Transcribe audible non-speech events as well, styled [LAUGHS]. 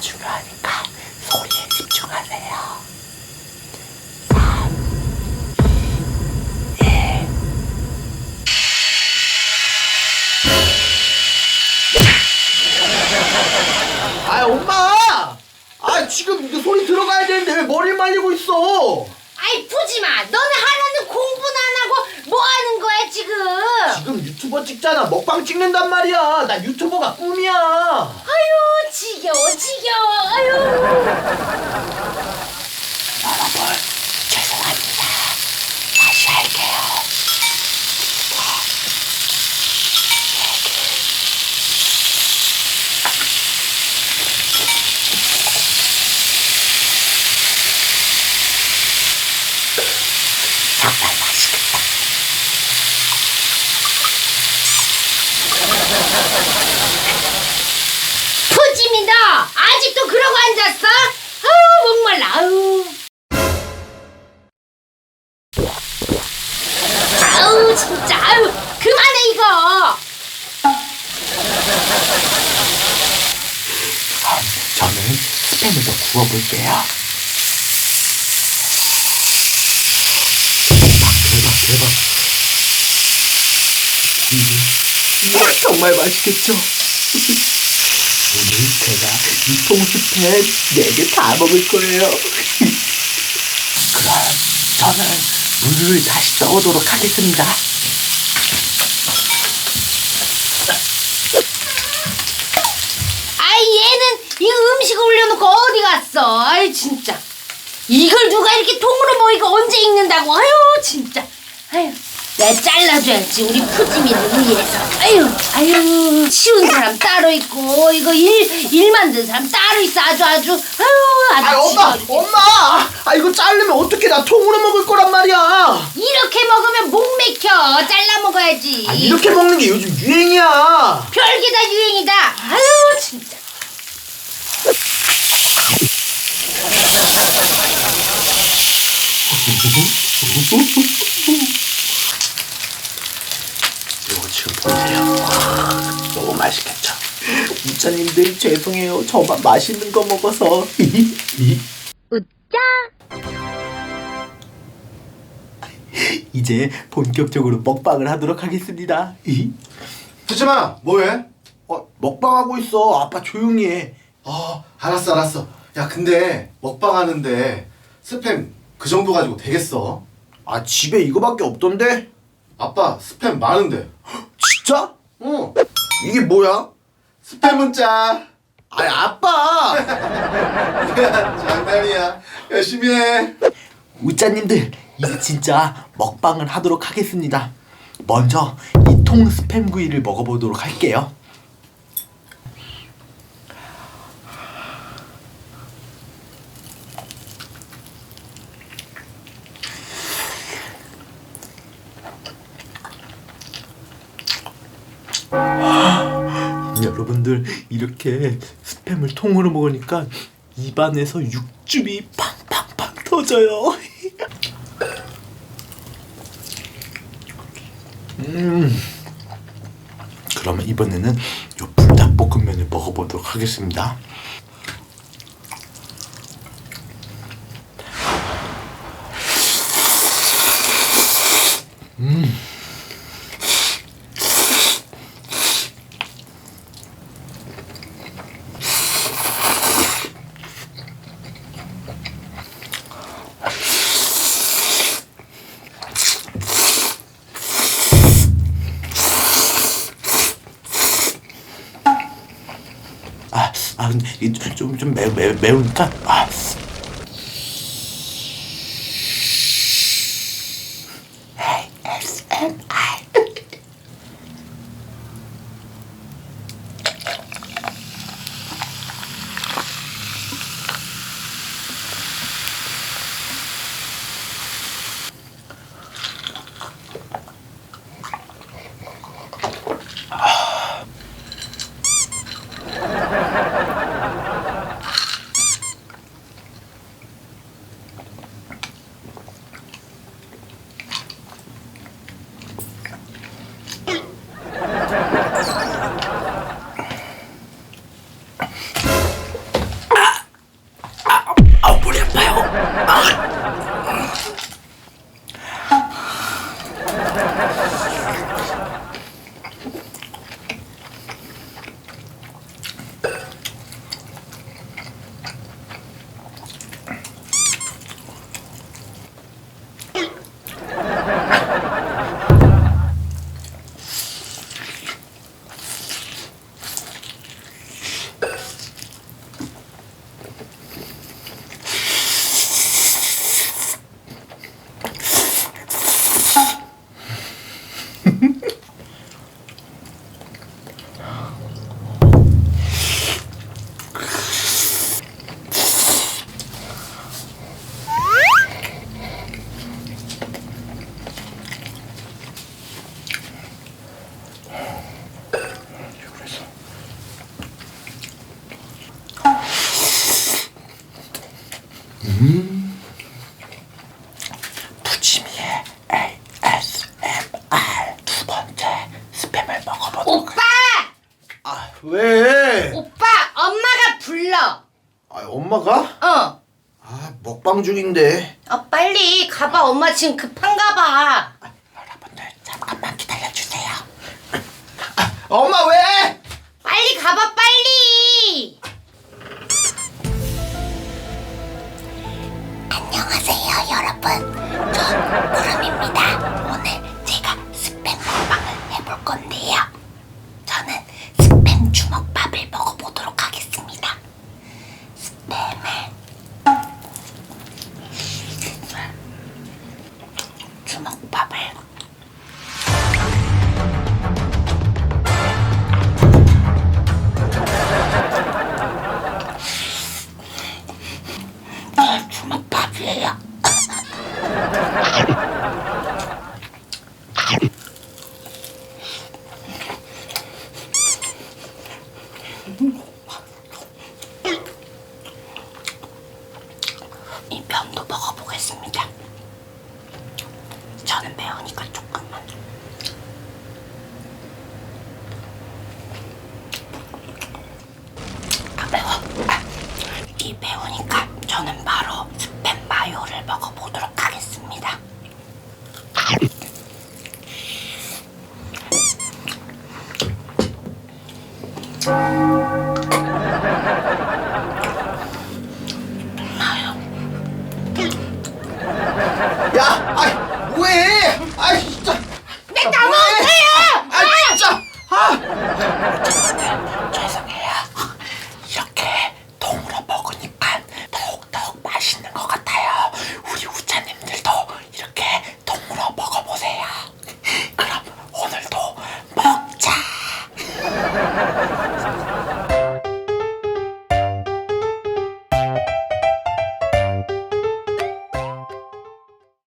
중요하니까 소리에 집중하세요. 3, 2, 1. 아, 엄마! 아, 지금 소리 들어가야 되는데 왜 머리 말리고 있어? 아이 푸지마 너는 하라는 공부 뭐 하는 거야 지금? 지금 유튜버 찍잖아. 먹방 찍는단 말이야. 나 유튜버가 꿈이야. 아유 지겨워 지겨워. 아유 여러분 죄송합니다 다시 할게요 정말 맛있겠다 푸짐이 너 아직도 그러고 앉았어? 아우 목말라 아우 아우 진짜 아우 그만해 이거 저는 스팸을 더 구워볼게요 대박 대박 음, 와, 정말 맛있겠죠? [LAUGHS] 오늘 제가 이통 스팸 4개 다 먹을 거예요. 그럼 저는 물을 다시 넣어도록 하겠습니다. 아이 얘는 이 음식 올려놓고 어디 갔어? 아이 진짜. 이걸 누가 이렇게 통으로 모이고 언제 익는다고? 아유 진짜. 아유 내가 잘라줘야지 우리 푸짐이를 위해서 아유 아유 쉬운 사람 따로 있고 이거 일, 일 만든 사람 따로 있어 아주 아주. 아유 아주 아 엄마 지겨워. 엄마! 아 이거 자르면 어떻게 나 통으로 먹을 거란 말이야? 이렇게 먹으면 목 맥혀. 잘라 먹어야지. 아 이렇게 먹는 게 요즘 유행이야. 별게 다 유행이다. 아유 진짜 [LAUGHS] 지금 보세요. 와, 너무 맛있겠죠? 우짜님들 죄송해요. 저만 맛있는 거 먹어서. 웃자. 이제 본격적으로 먹방을 하도록 하겠습니다. 푸짐아 뭐해? 어, 먹방하고 있어. 아빠 조용히 해. 어 알았어 알았어. 야 근데 먹방 하는데 스팸 그 정도 가지고 되겠어? 아 집에 이거밖에 없던데? 아빠 스팸 많은데. 진짜? 어 이게 뭐야? 스팸 문자. 아니 아빠! [LAUGHS] 장난이야. 열심히 해. 우짜님들 이제 진짜 먹방을 하도록 하겠습니다. 먼저 이 통 스팸 구이를 먹어보도록 할게요 여러분들 이렇게 스팸을 통으로 먹으니까 입안에서 육즙이 팡팡팡 터져요. [LAUGHS] 음. 그러면 이번에는 요 불닭볶음면을 먹어보도록 하겠습니다. 아, 아 근데 좀좀 매, 매, 매우니까 아. Ha, ha, ha, ha. 중인데. 아, 빨리 가봐. 엄마 지금 급한가 봐. 여러분들 잠깐만 기다려주세요. 엄마 왜? 빨리 가봐 빨리. 안녕하세요 여러분. 전 구름입니다. 오늘 제가 스팸 먹방을 해볼 건데요 이 면도 먹어보겠습니다. 저는 매우니까 조